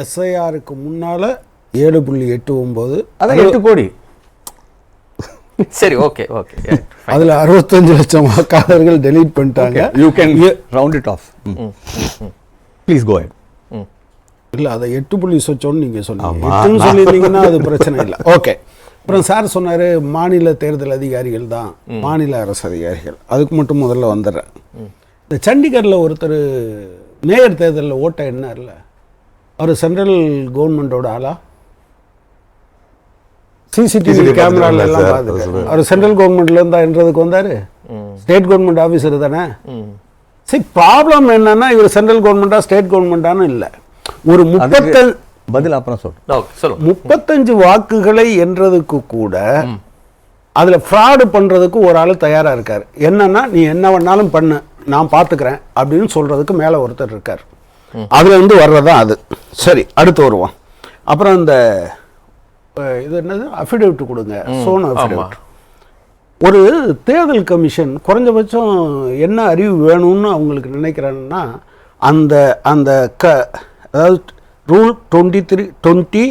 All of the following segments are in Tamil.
எஸ்ஐஆருக்கு முன்னால் ஏழு புள்ளி எட்டு ஒம்பது அதான் எட்டு கோடி. சரி ஓகே ஓகே அதில் அறுபத்தஞ்சு லட்சம் வாக்காளர்கள் டெலீட் பண்ணிட்டாங்க. You can round it off please go ahead இல்லை அதை எட்டு புள்ளி சொச்சோன்னு நீங்கள் சொன்னீங்க. எட்டுன்னு சொல்லியிருந்தீங்கன்னா அது பிரச்சனை இல்லை. ஓகே அப்புறம் சார் சொன்னார் மாநில தேர்தல் அதிகாரிகள் தான். மாநில அரசு அதிகாரிகள். அதுக்கு மட்டும் முதல்ல வந்துடுறேன். இந்த சண்டிகரில் ஒருத்தர் மேயர் தேர்தலில் ஓட்ட என்ன இல்லை அவர் சென்ட்ரல் கவர்மெண்டோட ஆளா? சிசிடிவி கேமரால எல்லாம் பார்த்துட்டு அவர் சென்ட்ரல் கவர்மெண்ட்ல இருந்தா என்றதுக்கு வந்தாரு? ஸ்டேட் கவர்மெண்ட் ஆஃபீஸர் தானே? சரி ப்ராப்ளம் என்னன்னா இவர் சென்ட்ரல் கவர்மெண்டா ஸ்டேட் கவர்மெண்டான்னு இல்லை. ஒரு முப்பத்தஞ்சு பதில் அப்புறம் சொல்றேன் முப்பத்தஞ்சு வாக்குகளை என்றதுக்கு கூட அதுல ஃப்ராடு பண்றதுக்கு ஒரு ஆள் தயாரா இருக்காரு. என்னன்னா நீ என்ன வேணாலும் பண்ணு நான் பாத்துக்கிறேன் அப்படின்னு சொல்றதுக்கு மேல ஒருத்தர் இருக்கார். அதுல இருந்து வர்றதா அது. சரி அடுத்து வருவோம். அப்புறம் இந்த இது என்னது? அஃபிடேவிட் கொடுங்க. சோன் அஃபிடேவிட் ஒரு தேர்தல் கமிஷன் குறைஞ்சபட்சம் என்ன அறிவு வேணும்னு அவங்களுக்கு நினைக்கிறாங்கன்னா அந்த அந்த க அதாவது rule twenty three twenty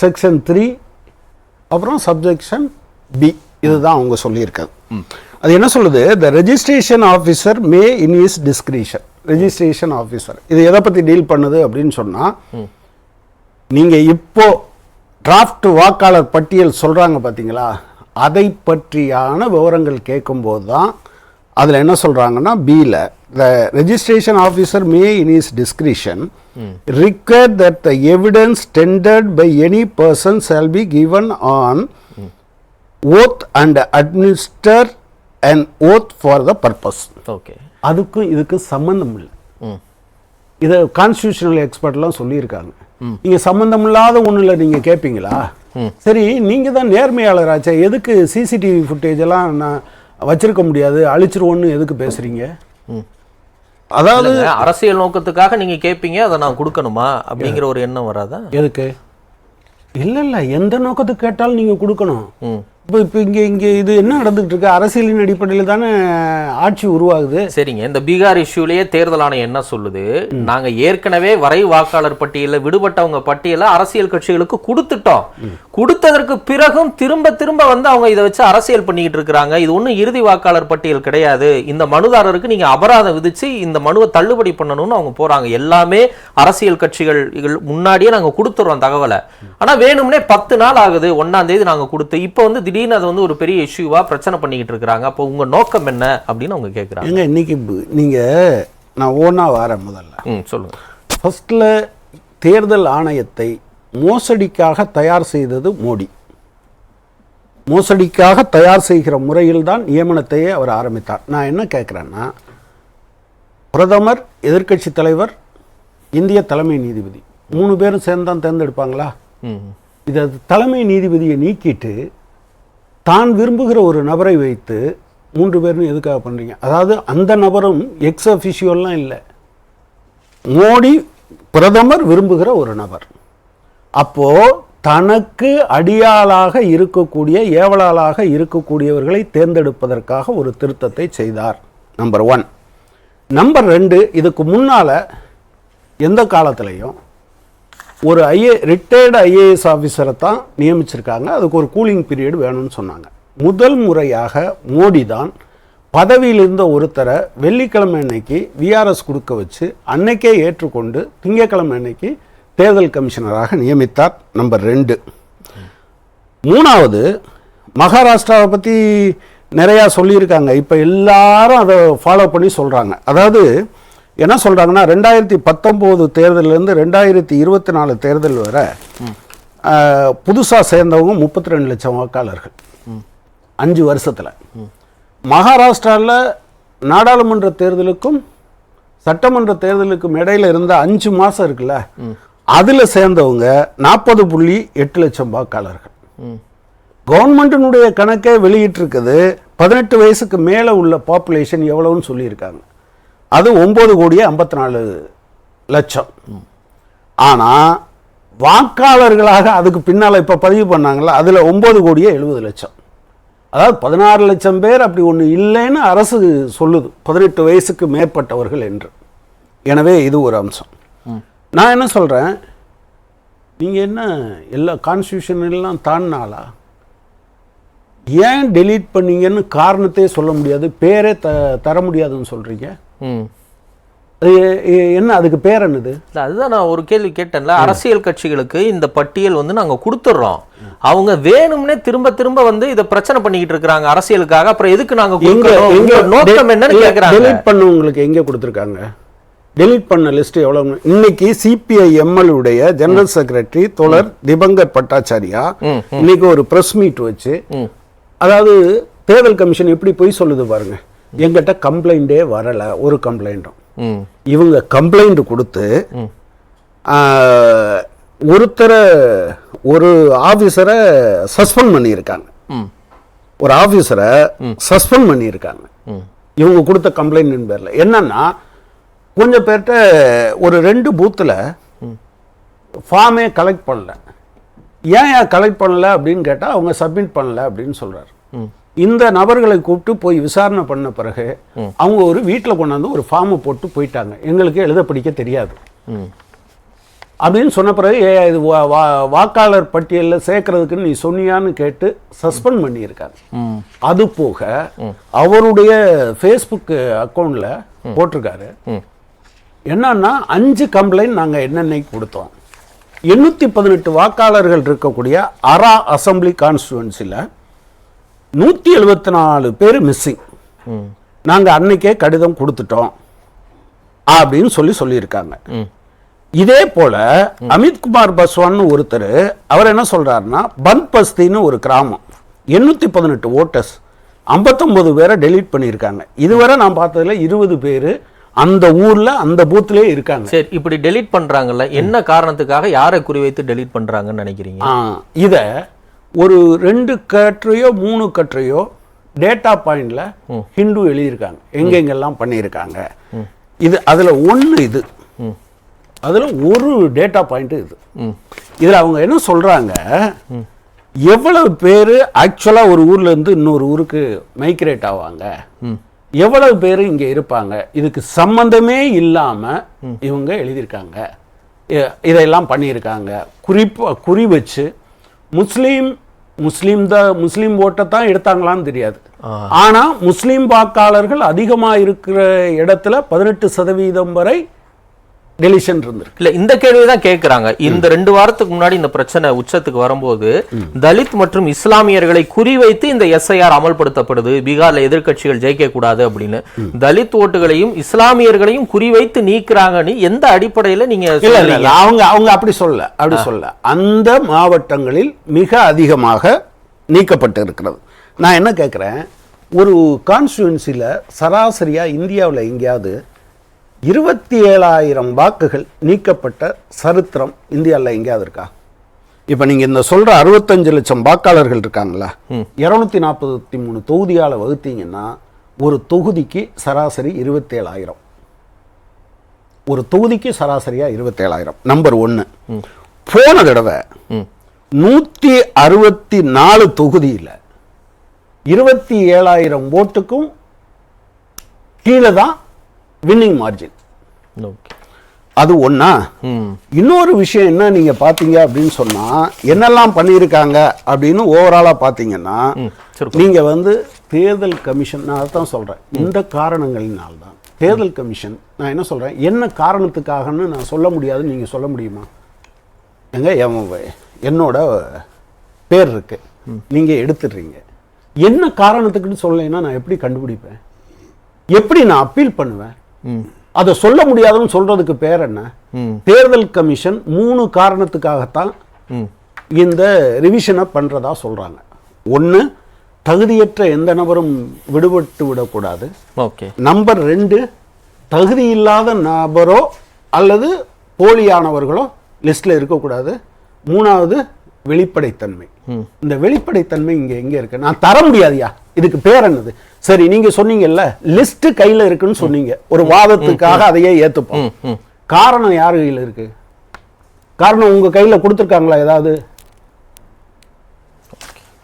section three அப்புறம் சப்ஜெக்ஷன் பி. இதுதான் அவங்க சொல்லியிருக்காங்க. அது என்ன சொல்லுது? The registration officer may in his discretion registration officer இது எதை பற்றி டீல் பண்ணுது அப்படின்னு சொன்னால் நீங்க இப்போ டிராஃப்ட் வாக்காளர் பட்டியல் சொல்றாங்க பாத்தீங்களா? அதை பற்றியான விவரங்கள் கேட்கும்போது தான் அதில் என்ன சொல்றாங்கன்னா பியில் the registration officer may in his discretion require that the evidence tendered by any person shall be given on oath and administer an oath for the purpose. Okay அதுக்கும் இதுக்கு சம்பந்தம் இல்லை இதை கான்ஸ்டியூஷனல் எக்ஸ்பர்ட்லாம் சொல்லியிருக்காங்க. நீங்க சம்பந்தம் இல்லாத ஒண்ணுல நீங்க கேட்பீங்களா சரி நீங்க தான் நேர்மையாளராச்சே எதுக்கு சிசிடிவி ஃபுட்டேஜ் எல்லாம் நான் வச்சிருக்க முடியாது? அழிச்சிருவோன்னு எதுக்கு பேசுறீங்க? அதாவது அரசியல் நோக்கத்துக்காக நீங்க கேட்பீங்க அதை நான் கொடுக்கணுமா? அப்படிங்கிற ஒரு எண்ணம் வராதா? எதுக்கு? இல்ல இல்ல எந்த நோக்கத்துக்கு கேட்டாலும் நீங்க கொடுக்கணும். இப்போ இப்போ இங்க இங்க இது என்ன நடந்துகிட்டு இருக்கு அரசியலின் அடிப்படையில் தானே ஆட்சி உருவாகுது. சரிங்க. இந்த பீகார் இஷ்யூலயே தேர்தல் ஆணையம் என்ன சொல்லுது? நாங்க ஏற்கனவே வரை வாக்காளர் பட்டியல விடுபட்டவங்க பட்டியல அரசியல் கட்சிகளுக்கு கொடுத்துட்டோம். கொடுத்ததற்கு பிறகும் திரும்ப திரும்ப வந்து அவங்க இதை வச்சு அரசியல் பண்ணிக்கிட்டு இருக்கிறாங்க. இது ஒண்ணும் இறுதி வாக்காளர் பட்டியல் கிடையாது. இந்த மனுதாரருக்கு நீங்க அபராதம் விதிச்சு இந்த மனுவை தள்ளுபடி பண்ணணும்னு அவங்க போறாங்க. எல்லாமே அரசியல் கட்சிகள் முன்னாடியே நாங்க கொடுத்துறோம் தகவலை. ஆனா வேணும்னே பத்து நாள் ஆகுது. ஒன்னாம் தேதி நாங்க கொடுத்து. இப்போ வந்து திடீர்னு அது வந்து ஒரு பெரிய இஷ்யூவா பிரச்சனை பண்ணிக்கிட்டு இருக்கிறாங்க. அப்போ உங்க நோக்கம் என்ன அப்படின்னு அவங்க கேட்குறாங்க ஏங்க இன்னைக்கு பு- நீங்க நான் ஓனா வரேன் முதல்ல. ம் சொல்லுங்க. ஃபர்ஸ்ட்ல தேர்தல் ஆணையத்தை மோசடிக்காக தயார் செய்தது மோடி. மோசடிக்காக தயார் செய்கிற முறையில் தான் நியமனத்தையே அவர் ஆரம்பித்தார். நான் என்ன கேட்குறேன்னா பிரதமர் எதிர்க்கட்சி தலைவர் இந்திய தலைமை நீதிபதி மூணு பேரும் சேர்ந்து தான் தேர்ந்தெடுப்பாங்களா இதை தலைமை நீதிபதியை நீக்கிட்டு தான் விரும்புகிற ஒரு நபரை வைத்து மூன்று பேரும் எதுக்காக பண்ணுறீங்க அதாவது அந்த நபரும் எக்ஸ் அஃபிஷியல்லாம் இல்லை. மோடி பிரதமர் விரும்புகிற ஒரு நபர். அப்போது தனக்கு அடியாளாக இருக்கக்கூடிய ஏவலாளாக இருக்கக்கூடியவர்களை தேர்ந்தெடுப்பதற்காக ஒரு திருத்தத்தை செய்தார். நம்பர் ஒன் நம்பர் ரெண்டு இதுக்கு முன்னால் எந்த காலத்திலையும் ஒரு ஐஏ ரிட்டையர்டு ஐஏஎஸ் ஆஃபீஸரை தான் நியமிச்சிருக்காங்க. அதுக்கு ஒரு கூலிங் பீரியட் வேணும்னு சொன்னாங்க. முதல் முறையாக மோடி தான் பதவியில் இருந்த ஒருத்தரை வெள்ளிக்கிழமை அன்னைக்கு விஆர்எஸ் கொடுக்க வச்சு அன்னைக்கே ஏற்றுக்கொண்டு திங்கக்கிழமை அன்னைக்கு தேர்தல் கமிஷனராக நியமித்தார் நம்பர் ரெண்டு. மூணாவது மகாராஷ்டிராவை பற்றி நிறையா சொல்லியிருக்காங்க. இப்போ எல்லாரும் அதை ஃபாலோ பண்ணி சொல்கிறாங்க அதாவது என்ன சொல்கிறாங்கன்னா ரெண்டாயிரத்தி பத்தொம்போது தேர்தலேருந்து ரெண்டாயிரத்தி இருபத்தி நாலு தேர்தல் வரை புதுசாக சேர்ந்தவங்க முப்பத்தி ரெண்டு லட்சம் வாக்காளர்கள். அஞ்சு வருஷத்தில். மகாராஷ்டிராவில் நாடாளுமன்ற தேர்தலுக்கும் சட்டமன்ற தேர்தலுக்கும் இடையில இருந்த அஞ்சு மாதம் இருக்குல்ல அதில் சேர்ந்தவங்க நாற்பது புள்ளி எட்டு லட்சம் வாக்காளர்கள். கவர்மெண்ட்டினுடைய கணக்கை வெளியிட்டிருக்குது பதினெட்டு வயசுக்கு மேலே உள்ள பாப்புலேஷன் எவ்வளவுன்னு சொல்லியிருக்காங்க. அது ஒம்பது கோடியே ஐம்பத்தி நாலு லட்சம். ஆனால் வாக்காளர்களாக அதுக்கு பின்னால் இப்போ பதிவு பண்ணாங்கல்ல அதில் ஒம்பது கோடியே எழுபது லட்சம். அதாவது பதினாறு லட்சம் பேர் அப்படி ஒன்று இல்லைன்னு அரசு சொல்லுது. பதினெட்டு வயசுக்கு மேற்பட்டவர்கள் என்று. எனவே இது ஒரு அம்சம். நான் என்ன சொல்கிறேன் நீங்கள் என்ன எல்லா கான்ஸ்டியூஷன் எல்லாம் தாண்டினாலா? ஏன் டெலீட் பண்ணீங்கன்னு காரணத்தையே சொல்ல முடியாது பேரே த தர முடியாதுன்னு சொல்கிறீங்க என்ன அதுக்கு பேர் என்னது? இல்ல அதுதான் நான் ஒரு கேள்வி கேட்டேன்ல. அரசியல் கட்சிகளுக்கு இந்த பட்டியல் வந்து நாங்க கொடுத்துட்றோம் அவங்க வேணும்னே திரும்ப திரும்ப வந்து இத பிரச்சனை பண்ணிக்கிட்டு இருக்காங்க அரசியலுக்காக. அப்புறம் எதுக்கு நாங்க எங்க கொடுக்கணும்? எங்க உங்க நோக்கம் என்னன்னு கேக்குறாங்க. டெலீட் பண்ணவங்களுக்கு எங்க கொடுத்துருக்காங்க? டெலீட் பண்ண லிஸ்ட் எவ்வளவு இன்னைக்கு சிபிஐ எம்எல் உடைய ஜெனரல் செக்ரட்டரி தோழர் திபங்கர் பட்டாச்சாரியா இன்னைக்கு ஒரு பிரஸ் மீட் வச்சு. அதாவது தேர்தல் கமிஷன் எப்படி போய் சொல்லுது பாருங்க. எங்கிட்ட கம்ப்ளைண்டே வரல ஒரு கம்ப்ளைண்ட்டும் இவங்க கம்ப்ளைண்ட் கொடுத்து ஒருத்தரை ஒரு ஆஃபீஸரை சஸ்பெண்ட் பண்ணியிருக்காங்க. ஒரு ஆஃபீஸரை சஸ்பெண்ட் பண்ணியிருக்காங்க. இவங்க கொடுத்த கம்ப்ளைண்ட் பேர்ல. என்னன்னா கொஞ்சம் பேர்கிட்ட ஒரு ரெண்டு பூத்தில் ஃபார்மே கலெக்ட் பண்ணல. ஏன் ஏன் கலெக்ட் பண்ணல அப்படின்னு கேட்டால் அவங்க சப்மிட் பண்ணல அப்படின்னு சொல்றாரு. ம். இந்த நபர்களை கூப்பிட்டு போய் விசாரணை பண்ண பிறகு அவங்க ஒரு வீட்டில் கொண்டாந்து ஒரு ஃபார்மை போட்டு போயிட்டாங்க. எங்களுக்கு எழுத படிக்க தெரியாது. அப்படின்னு சொன்ன பிறகு ஏ இது வாக்காளர் பட்டியலில் சேர்க்கறதுக்குன்னு நீ சொன்னியான்னு கேட்டு சஸ்பெண்ட் பண்ணியிருக்காங்க. அது போக அவருடைய ஃபேஸ்புக் அக்கௌண்ட்ல போட்டிருக்காரு. என்னன்னா அஞ்சு கம்ப்ளைண்ட் நாங்க என்னென்னைக்கு கொடுத்தோம். எண்ணூத்தி பதினெட்டு வாக்காளர்கள் இருக்கக்கூடிய அரா அசம்பிளி கான்ஸ்டுவன்சில நூத்தி எழுபத்தி நாலு பேர் மிஸ்ஸிங் ம். நாங்க அன்னைக்கே கடிதம் கொடுத்துட்டோம். அப்படின்னு சொல்லி சொல்லியிருக்காங்க. இதே போல அமித்குமார் பஸ்வான் ஒருத்தர் அவர் என்ன சொல்றாருன்னா பந்த் பஸ்தின்னு ஒரு கிராமம். எண்ணூத்தி பதினெட்டு ஓட்டர்ஸ். ஐம்பத்தொன்பது பேரை டெலீட் பண்ணியிருக்காங்க. இதுவரை நான் பார்த்ததுல இருபது பேர் அந்த ஊர்ல அந்த பூத்லயே இருக்காங்க. சரி இப்படி டெலீட் பண்றாங்கல்ல என்ன காரணத்துக்காக யாரை குறிவைத்து டெலீட் பண்றாங்கன்னு நினைக்கிறீங்க? இத ஒரு ரெண்டு கட்டுரையோ மூணு கட்டுரையோ டேட்டா பாயிண்ட்ல ஹிந்து எழுதியிருக்காங்க. எங்கெங்கெல்லாம் பண்ணியிருக்காங்க. இது அதுல ஒண்ணு இது. அதுல ஒரு டேட்டா பாயிண்ட் இது. இதுல அவங்க என்ன சொல்றாங்க? எவ்வளவு பேர் ஆக்சுவலா ஒரு ஊர்ல இருந்து இன்னொரு ஊருக்கு மைக்ரேட் ஆவாங்க? எவ்வளவு பேர் இங்க இருப்பாங்க? இதுக்கு சம்பந்தமே இல்லாம இவங்க எழுதியிருக்காங்க. இ- இதையெல்லாம் பண்ணியிருக்காங்க. குறிப்பா குறி வச்சு முஸ்லீம் முஸ்லீம் தான் முஸ்லீம் ஓட்டை தான் எடுத்தாங்களான்னு தெரியாது. ஆனா முஸ்லீம் வாக்காளர்கள் அதிகமா இருக்கிற இடத்துல பதினெட்டு சதவீதம் வரை டெலிஷன் இருந்திருக்கு இல்ல இந்த கேள்விதான் கேக்குறாங்க. இந்த ரெண்டு வாரத்துக்கு முன்னாடி இந்த பிரச்சனை உச்சத்துக்கு வரும்போது தலித் மற்றும் இஸ்லாமியர்களை குறிவைத்து இந்த எஸ்ஐஆர் அமல்படுத்தப்படுது. பீகார்ல எதிர்க்கட்சிகள் ஜெயிக்க கூடாது அப்படின்னு. தலித் ஓட்டுகளையும் இஸ்லாமியர்களையும் குறிவைத்து நீக்குறாங்கன்னு எந்த அடிப்படையில நீங்க அவங்க அவங்க அப்படி சொல்ல அப்படி சொல்ல அந்த மாவட்டங்களில் மிக அதிகமாக நீக்கப்பட்டு இருக்கிறது. நான் என்ன கேட்குறேன் ஒரு கான்ஸ்டுவன்சியில் சராசரியாக இந்தியாவில் எங்கேயாவது இருபத்தி ஏழாயிரம் வாக்குகள் நீக்கப்பட்ட சரித்திரம் இந்தியாவில் எங்கேயாவது இருக்கா? இப்போ நீங்கள் இந்த சொல்கிற அறுபத்தஞ்சு லட்சம் வாக்காளர்கள் இருக்காங்களா? இரநூத்தி நாற்பத்தி மூணு தொகுதியால் வகுத்தீங்கன்னா ஒரு தொகுதிக்கு சராசரி இருபத்தேழாயிரம். ஒரு தொகுதிக்கு சராசரியா இருபத்தேழாயிரம். நம்பர் ஒன்று போன தடவை. நூற்றி அறுபத்தி நாலு தொகுதியில் இருபத்தி ஏழாயிரம் ஓட்டுக்கும் கீழே தான் வின்னிங் மார்ஜின். அது ம். இன்னொரு விஷயம் என்ன நீங்க பாத்தீங்க அப்படின்னு சொன்னா என்னெல்லாம் பண்ணியிருக்காங்க அப்படின்னு ஓவராலா பாத்தீங்கன்னா ம் சரி நீங்க வந்து தேர்தல் கமிஷன் நான் அதான் சொல்றேன் இந்த காரணங்களினால்தான் தேர்தல் கமிஷன் நான் என்ன சொல்றேன்? என்ன காரணத்துக்காகன்னு நான் சொல்ல முடியாதுன்னு நீங்க சொல்ல முடியுமா? எங்க என் என்னோட பேர் இருக்கு. நீங்க எடுத்துடுறீங்க. என்ன காரணத்துக்குன்னு சொல்லலைன்னா நான் எப்படி கண்டுபிடிப்பேன்? எப்படி நான் அப்பீல் பண்ணுவேன்? அதை சொல்ல முடியாதுன்னு சொல்றதுக்கு பேர் என்ன? தேர்தல் கமிஷன் மூணு காரணத்துக்காகத்தான் இந்த ரிவிஷனை பண்றதா சொல்றாங்க. ஒன்று தகுதியற்ற எந்த நபரும் விடுபட்டு விடக்கூடாது. ஓகே. நம்பர் ரெண்டு தகுதி இல்லாத நபரோ அல்லது போலியானவர்களோ லிஸ்ட்ல இருக்கக்கூடாது. மூணாவது வெளிப்படைத்தன்மை. இந்த வெளிப்படைத்தன்மை இங்க எங்க இருக்கு? நான் தர முடியாதுயா இதுக்கு பேர் என்னது? சரி நீங்க சொன்னீங்கல்ல லிஸ்ட் கையில இருக்குன்னு சொன்னீங்க. ஒரு வாதத்துக்காக அதையே ஏத்துப்போம். காரணம் யார் கையில இருக்கு? காரணம் உங்க கையில கொடுத்துருக்காங்களா ஏதாவது?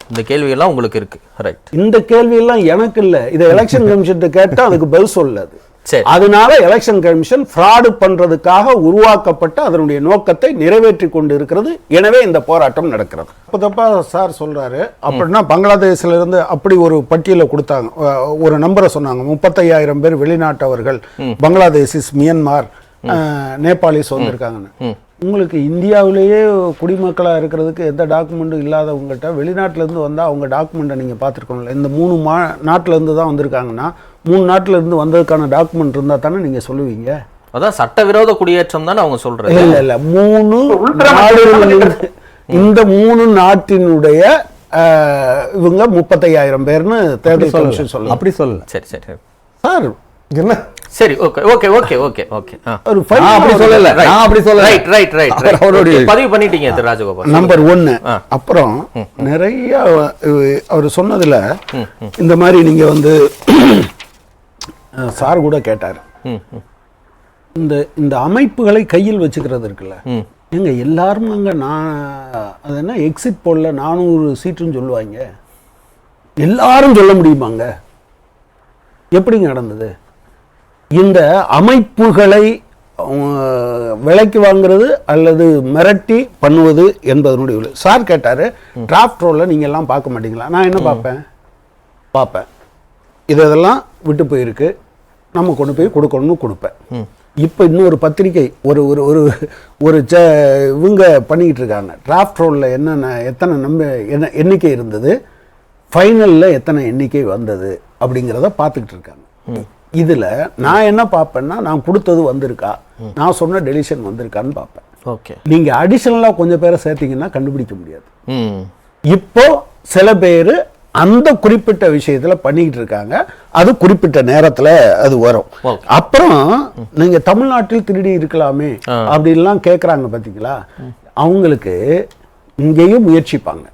இந்த கேள்வியெல்லாம் உங்களுக்கு இருக்கு. ரைட் இந்த கேள்வி எல்லாம் எனக்கு இல்ல. இதை எலெக்ஷன் கமிஷன் கேட்டா அதுக்கு பதில் சொல்லாது. அதனால எலெக்ஷன் கமிஷன் ஃப்ராடு பண்றதுக்காக உருவாக்கப்பட்ட அதனுடைய நோக்கத்தை நிறைவேற்றி கொண்டு இருக்கிறது எனவே இந்த போராட்டம் நடக்கிறது. அப்ப தப்பா சார் சொல்றாரு. அப்படின்னா பங்களாதேஷ்ல இருந்து அப்படி ஒரு பட்டியலை கொடுத்தாங்க. ஒரு நம்பரை சொன்னாங்க. முப்பத்தையாயிரம் பேர் வெளிநாட்டவர்கள் பங்களாதேஷிஸ் மியன்மார் நேபாளிஸ் வந்திருக்காங்கன்னு. உங்களுக்கு இந்தியாவிலேயே குடிமக்களா இருக்கிறதுக்கு எந்த டாக்குமெண்ட்டும் இல்லாதவங்ககிட்ட வெளிநாட்டுல இருந்து வந்தா அவங்க டாக்குமெண்ட்டை நீங்க பார்த்துருக்கோம்ல இந்த மூணு மா நாட்டுல இருந்து தான் வந்திருக்காங்கன்னா மூணு நாட்டுல இருந்து வந்ததுக்கான டாக்குமெண்ட் இருந்தா தானே நீங்க சொல்லுவீங்க? அதான் சட்டவிரோத குடியேற்றம் தானே அவங்க சொல்றது. இல்ல இல்ல மூணு நாடுகளிலிருந்து இந்த மூணு நாட்டினுடைய இவங்க முப்பத்தையாயிரம் பேர்னு தேர்தல் கமிஷன் சொல்லலாம் அப்படி சொல்லல. சரி சரி சார். என்ன? சரி okay okay okay okay okay ஒரு அப்படி சொல்லல. நான் அப்படி சொல்லல. ரைட் ரைட் ரைட் அவர் அவருடைய பதிவு பண்ணிட்டீங்க திரு ராஜகோபால். நம்பர் ஒன்னு. ஆ. அப்புறம் நிறைய அவர் சொன்னதுல இந்த மாதிரி நீங்க வந்து சார் கூட கேட்டார். இந்த இந்த அமைப்புகளை கையில் வச்சுக்கிறது இருக்குல்ல. எங்க எல்லாரும் அங்க நான் அது என்ன எக்ஸிட் போல்ல நானூறு சீட்டுன்னு சொல்லுவாங்க. எல்லாரும் சொல்ல முடியுமாங்க? எப்படிங்க நடந்தது? இந்த அமைப்புகளை விலைக்கு வாங்குறது அல்லது மிரட்டி பண்ணுவது என்பதனுடைய. சார் கேட்டாரு டிராஃப்ட் ரோல்ல நீங்க எல்லாம் பார்க்க மாட்டீங்களா? நான் என்ன பார்ப்பேன்? பார்ப்பேன். இதெல்லாம் விட்டு போயிருக்கு. நம்ம கொண்டு போய் கொடுக்கணும்னு கொடுப்பேன் இப்போ இன்னொரு பத்திரிகை ஒரு ஒரு ஒரு ஒரு ச இவங்க பண்ணிக்கிட்டு இருக்காங்க. டிராஃப்ட் ரோலில் என்னென்ன எத்தனை நம்ப என்ன எண்ணிக்கை இருந்தது? ஃபைனலில் எத்தனை எண்ணிக்கை வந்தது? அப்படிங்கிறத பார்த்துக்கிட்டு இருக்காங்க. இதில் நான் என்ன பார்ப்பேன்னா நான் கொடுத்தது வந்திருக்கா? நான் சொன்ன டெலிஷன் வந்திருக்கான்னு பார்ப்பேன். ஓகே. நீங்கள் அடிஷனலாக கொஞ்சம் பேரை சேர்த்தீங்கன்னா கண்டுபிடிக்க முடியாது. இப்போ சில பேர் அந்த குறிப்பிட்ட விஷயத்துல பண்ணிக்கிட்டு இருக்காங்க. அது குறிப்பிட்ட நேரத்துல அது வரும். அப்புறம் நீங்க தமிழ்நாட்டில் திருடி இருக்கலாமே அப்படின்லாம் கேக்குறாங்க பாத்தீங்களா? அவங்களுக்கு இங்கேயும் முயற்சிப்பாங்க.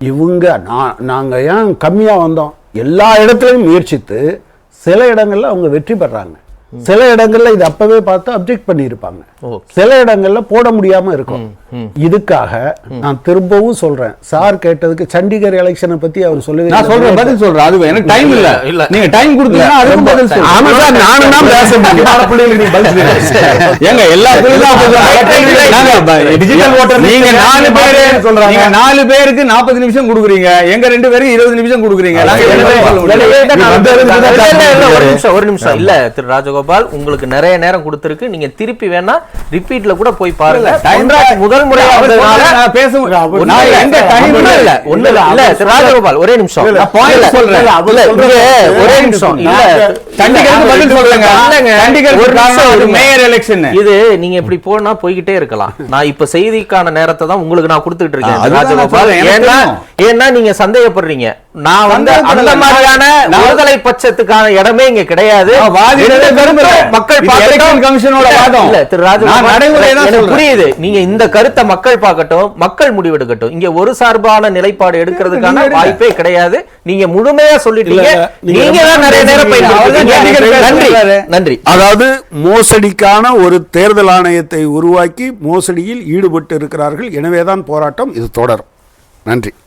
இவங்க நான் நாங்க ஏன் கம்மியா வந்தோம்? எல்லா இடத்துலையும் முயற்சித்து சில இடங்கள்ல அவங்க வெற்றி பெறாங்க. சில இடங்கள்ல இது அப்பவே பார்த்து அப்ஜெக்ட் பண்ணியிருப்பாங்க சில இடங்கள்ல போட முடியாம இருக்கும் இதுக்காக நான் திரும்பவும் சொல்றேன் சார் கேட்டதுக்கு சண்டிகர் எலெக்ஷனை பத்தி அவர் சொல்லவே நான். சொல்றேன் பதில் சொல்றேன் அது எனக்கு டைம் இல்ல இல்ல. நீங்க டைம் கொடுத்தீங்கன்னா அதுக்கும் பதில் சொல்றேன் ஆமா சார் நானும் தான் பேச முடியும் பல பிள்ளைங்களுக்கு நீங்க பதில் சொல்லுங்க. ஏங்க எல்லா சொல்றாங்க. டிஜிட்டல் ஓட்டர் நீங்க நாலு பேரு நீங்க நாலு பேருக்கு நாற்பது நிமிஷம் கொடுக்குறீங்க எங்க ரெண்டு பேருக்கு இருபது நிமிஷம் கொடுக்குறீங்க ஒரு நிமிஷம் ஒரு நிமிஷம் இல்ல திரு ராஜகோபால் உங்களுக்கு நிறைய நேரம் கொடுத்திருக்கு. நீங்க திருப்பி வேணா ரிப்பீட்ல கூட போய் பாருங்க. முதல் முறையா அவர் வந்ததுனால சொல்றது நான் பேச ஒண்ணும் நான் இல்ல, எங்க டைம் ஒண்ணும் இல்ல ஒண்ணும் இல்ல இல்ல திரு ராஜகோபால் ஒரே நிமிஷம். ஒரே நிமிஷம். இது நீங்க இப்படி போனா போய்கிட்டே இருக்கலாம். நான் இப்ப செய்திக்கான நேரத்தை தான் உங்களுக்கு நான் கொடுத்துட்டு இருக்கேன். ராஜகோபால் ஏன்னா. ஏன்னா நீங்க சந்தேகப்படுறீங்க. நான் வந்து. அந்த மாதிரியான ஒருதலை பட்சத்துக்கான இடமே இங்க கிடையாது. மக்கள் வாதம். திரு சொல்றேன். புரியுது. நீங்க இந்த கருத்தை மக்கள் பார்க்கட்டும் மக்கள் முடிவெடுக்கட்டும். இங்க ஒரு சார்பான நிலைப்பாடு எடுக்கிறதுக்கான. வாய்ப்பே கிடையாது. நீங்க முழுமையா சொல்லிட்டீங்க. நீங்க தான் நிறைய நேரம் நன்றி. நன்றி. அதாவது மோசடிக்கான ஒரு தேர்தல் ஆணையத்தை உருவாக்கி மோசடியில் ஈடுபட்டு இருக்கிறார்கள். எனவேதான் போராட்டம் இது தொடரும். நன்றி.